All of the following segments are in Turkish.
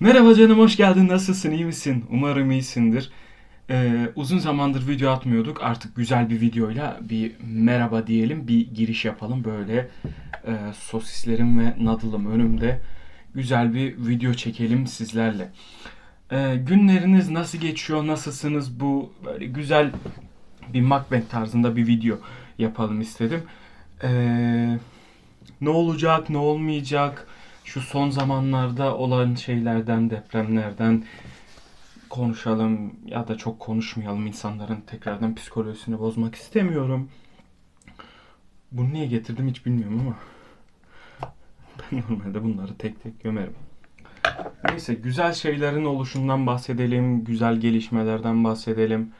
Merhaba canım hoş geldin. Nasılsın? iyi misin? Umarım iyisindir. Ee, uzun zamandır video atmıyorduk. Artık güzel bir videoyla bir merhaba diyelim. Bir giriş yapalım. Böyle e, sosislerim ve nadılım önümde. Güzel bir video çekelim sizlerle. Ee, günleriniz nasıl geçiyor? Nasılsınız? Bu böyle güzel bir mukbang tarzında bir video yapalım istedim. Ee, ne olacak, ne olmayacak? Şu son zamanlarda olan şeylerden, depremlerden konuşalım ya da çok konuşmayalım. İnsanların tekrardan psikolojisini bozmak istemiyorum. Bunu niye getirdim hiç bilmiyorum ama ben normalde bunları tek tek gömerim. Neyse güzel şeylerin oluşundan bahsedelim, güzel gelişmelerden bahsedelim.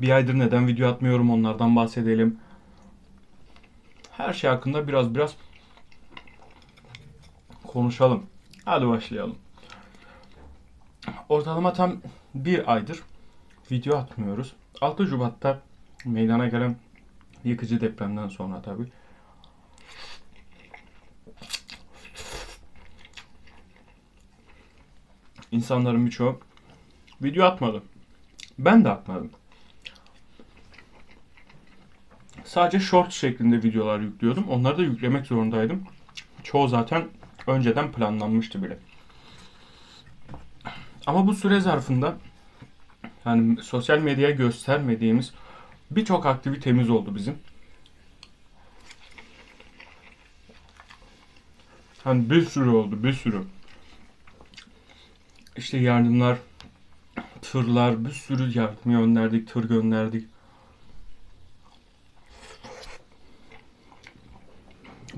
Bir aydır neden video atmıyorum onlardan bahsedelim. Her şey hakkında biraz biraz konuşalım. Hadi başlayalım. Ortalama tam bir aydır video atmıyoruz. 6 Şubat'ta meydana gelen yıkıcı depremden sonra tabi. İnsanların birçoğu video atmadı. Ben de atmadım. Sadece short şeklinde videolar yüklüyordum. Onları da yüklemek zorundaydım. Çoğu zaten önceden planlanmıştı bile. Ama bu süre zarfında yani sosyal medyaya göstermediğimiz birçok aktivitemiz oldu bizim. Hani bir sürü oldu, bir sürü. İşte yardımlar, tırlar, bir sürü yardım gönderdik, tır gönderdik.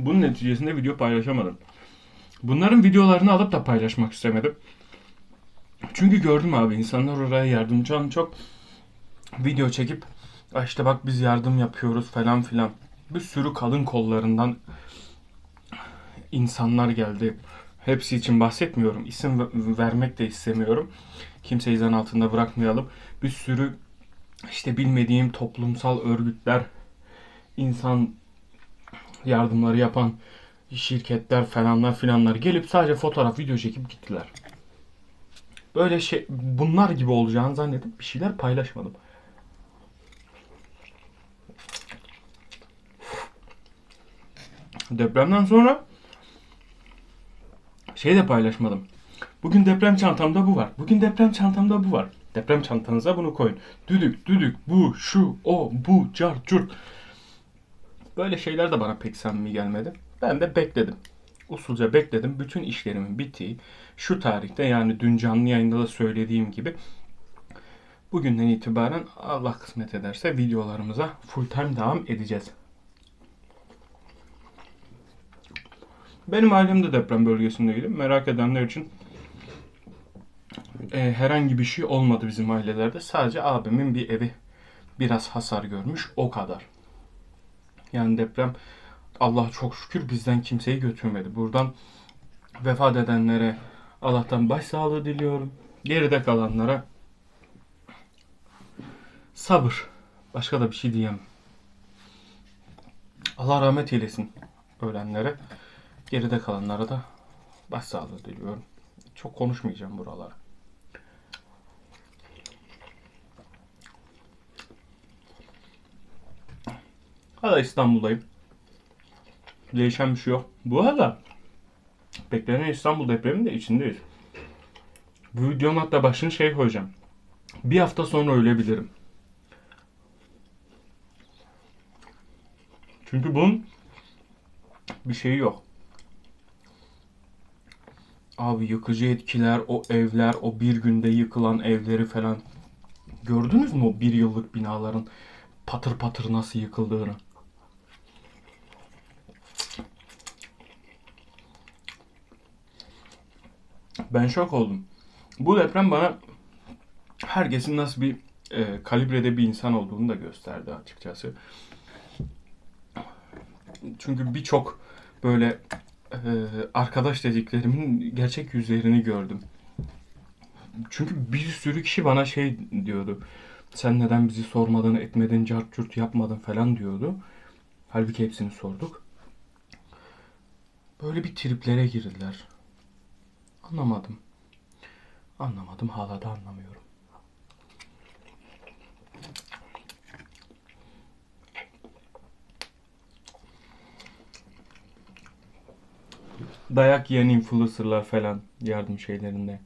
Bunun neticesinde video paylaşamadım. Bunların videolarını alıp da paylaşmak istemedim. Çünkü gördüm abi insanlar oraya yardımcı olan çok video çekip "Aa işte bak biz yardım yapıyoruz falan filan. Bir sürü kadın kollarından insanlar geldi. Hepsi için bahsetmiyorum. İsim ver- vermek de istemiyorum. Kimseyi zan altında bırakmayalım. Bir sürü işte bilmediğim toplumsal örgütler, insan yardımları yapan şirketler falanlar filanlar gelip sadece fotoğraf video çekip gittiler. Böyle şey bunlar gibi olacağını zannedip bir şeyler paylaşmadım. Depremden sonra şey de paylaşmadım. Bugün deprem çantamda bu var. Bugün deprem çantamda bu var. Deprem çantanıza bunu koyun. Düdük, düdük, bu, şu, o, bu, car, curt. Böyle şeyler de bana pek samimi gelmedi. Ben de bekledim. Usulca bekledim. Bütün işlerimin bittiği şu tarihte yani dün canlı yayında da söylediğim gibi bugünden itibaren Allah kısmet ederse videolarımıza full time devam edeceğiz. Benim ailem de deprem bölgesindeydi. Merak edenler için e, herhangi bir şey olmadı bizim ailelerde. Sadece abimin bir evi biraz hasar görmüş. O kadar. Yani deprem Allah çok şükür bizden kimseyi götürmedi. Buradan vefat edenlere Allah'tan başsağlığı diliyorum. Geride kalanlara sabır. Başka da bir şey diyemem. Allah rahmet eylesin ölenlere. Geride kalanlara da başsağlığı diliyorum. Çok konuşmayacağım buralara. Hala İstanbul'dayım. Değişen bir şey yok. Bu arada beklenen İstanbul depreminin de içindeyiz. Bu videonun hatta başını şey koyacağım. Bir hafta sonra ölebilirim. Çünkü bunun bir şeyi yok. Abi yıkıcı etkiler, o evler, o bir günde yıkılan evleri falan. Gördünüz mü o bir yıllık binaların patır patır nasıl yıkıldığını? Ben şok oldum. Bu deprem bana herkesin nasıl bir e, kalibrede bir insan olduğunu da gösterdi açıkçası. Çünkü birçok böyle e, arkadaş dediklerimin gerçek yüzlerini gördüm. Çünkü bir sürü kişi bana şey diyordu. Sen neden bizi sormadın, etmedin, cart curt yapmadın falan diyordu. Halbuki hepsini sorduk. Böyle bir triplere girdiler. Anlamadım. Anlamadım hala da anlamıyorum. Dayak yiyen influencerlar falan yardım şeylerinde.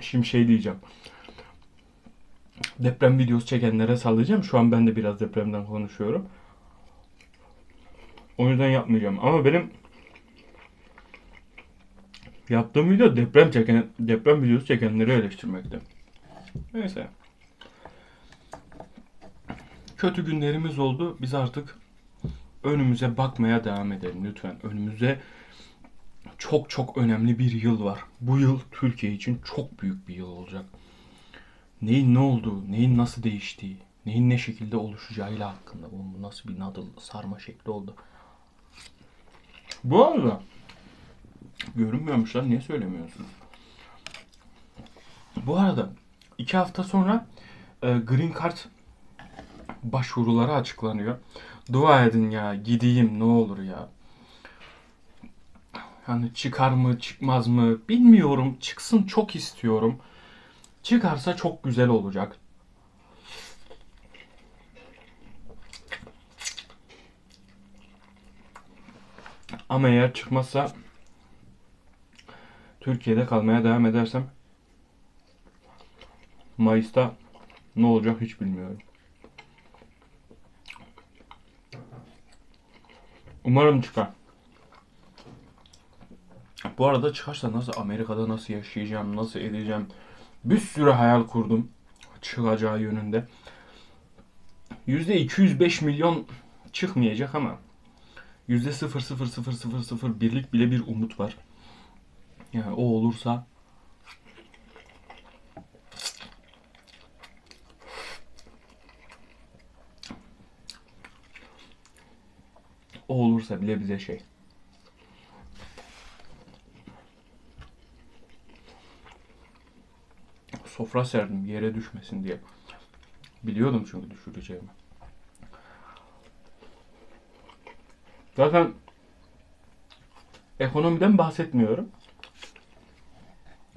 Şimdi şey diyeceğim. Deprem videosu çekenlere sallayacağım. Şu an ben de biraz depremden konuşuyorum. O yüzden yapmayacağım. Ama benim yaptığım video deprem çeken deprem videosu çekenleri eleştirmekte. Neyse. Kötü günlerimiz oldu. Biz artık önümüze bakmaya devam edelim lütfen. Önümüze çok çok önemli bir yıl var. Bu yıl Türkiye için çok büyük bir yıl olacak. Neyin ne olduğu, neyin nasıl değiştiği, neyin ne şekilde oluşacağıyla hakkında. Bu nasıl bir nadıl sarma şekli oldu. Bu arada görünmüyormuş lan niye söylemiyorsunuz? Bu arada iki hafta sonra e, Green Card başvuruları açıklanıyor. Dua edin ya gideyim ne olur ya. Hani çıkar mı çıkmaz mı bilmiyorum. Çıksın çok istiyorum. Çıkarsa çok güzel olacak. Ama eğer çıkmazsa Türkiye'de kalmaya devam edersem Mayıs'ta ne olacak hiç bilmiyorum. Umarım çıkar. Bu arada çıkarsa nasıl Amerika'da nasıl yaşayacağım, nasıl edeceğim bir sürü hayal kurdum çıkacağı yönünde. %205 milyon çıkmayacak ama %0,0000 bile bir umut var. Yani o olursa o olursa bile bize şey. Sofra serdim yere düşmesin diye. Biliyordum çünkü düşüreceğimi. Zaten ekonomiden bahsetmiyorum.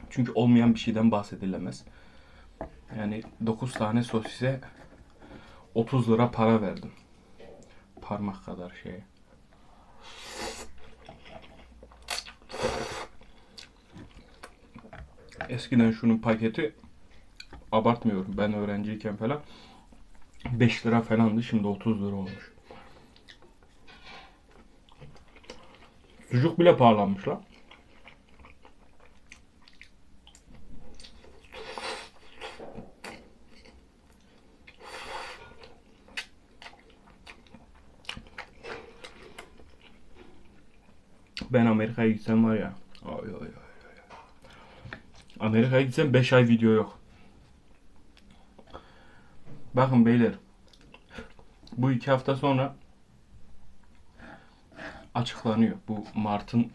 Çünkü olmayan bir şeyden bahsedilemez. Yani 9 tane sosise 30 lira para verdim. Parmak kadar şeye. Eskiden şunun paketi abartmıyorum. Ben öğrenciyken falan 5 lira falandı. Şimdi 30 lira olmuş. Sucuk bile pahalanmış lan. Ben Amerika'ya gitsem var ya. Ay ay ay. ay. Amerika'ya gitsem 5 ay video yok. Bakın beyler. Bu iki hafta sonra açıklanıyor. Bu Mart'ın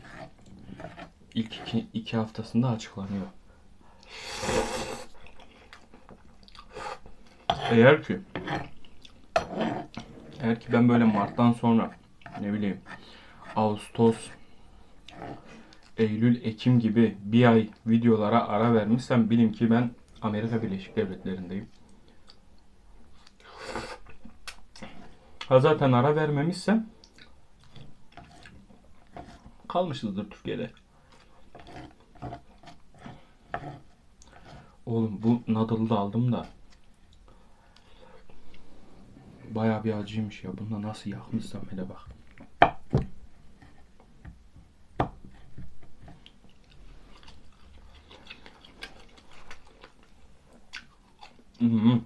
ilk iki, iki haftasında açıklanıyor. Eğer ki eğer ki ben böyle Mart'tan sonra ne bileyim Ağustos Eylül, Ekim gibi bir ay videolara ara vermişsem bilin ki ben Amerika Birleşik Devletleri'ndeyim. Ha zaten ara vermemişsem kalmışızdır Türkiye'de. Oğlum bu nadıl'ı da aldım da Baya bir acıymış ya. Bunda nasıl yakmışsam hele bak. Hmm.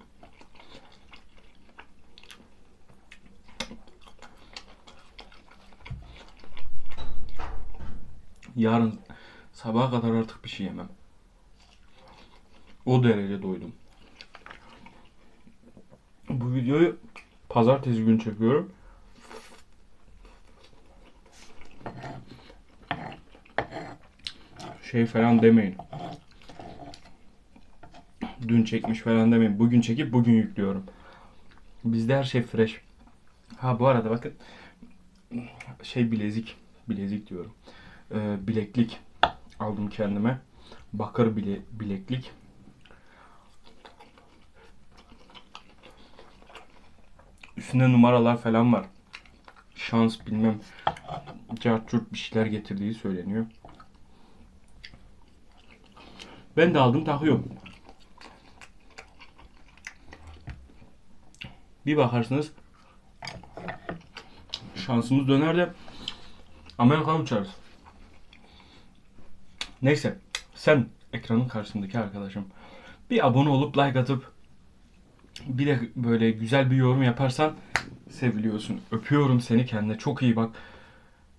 Yarın sabaha kadar artık bir şey yemem. O derece doydum. Bu videoyu pazartesi günü çekiyorum. Şey falan demeyin. Dün çekmiş falan demeyin. Bugün çekip bugün yüklüyorum. Bizde her şey fresh. Ha bu arada bakın şey bilezik bilezik diyorum. Ee, bileklik aldım kendime. Bakır bile, bileklik. Üstünde numaralar falan var. Şans bilmem cart curt bir şeyler getirdiği söyleniyor. Ben de aldım takıyorum. Bir bakarsınız şansımız döner de Amerikan uçarız. Neyse sen ekranın karşısındaki arkadaşım bir abone olup like atıp bir de böyle güzel bir yorum yaparsan seviliyorsun. Öpüyorum seni kendine çok iyi bak.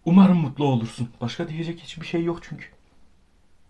Umarım mutlu olursun. Başka diyecek hiçbir şey yok çünkü.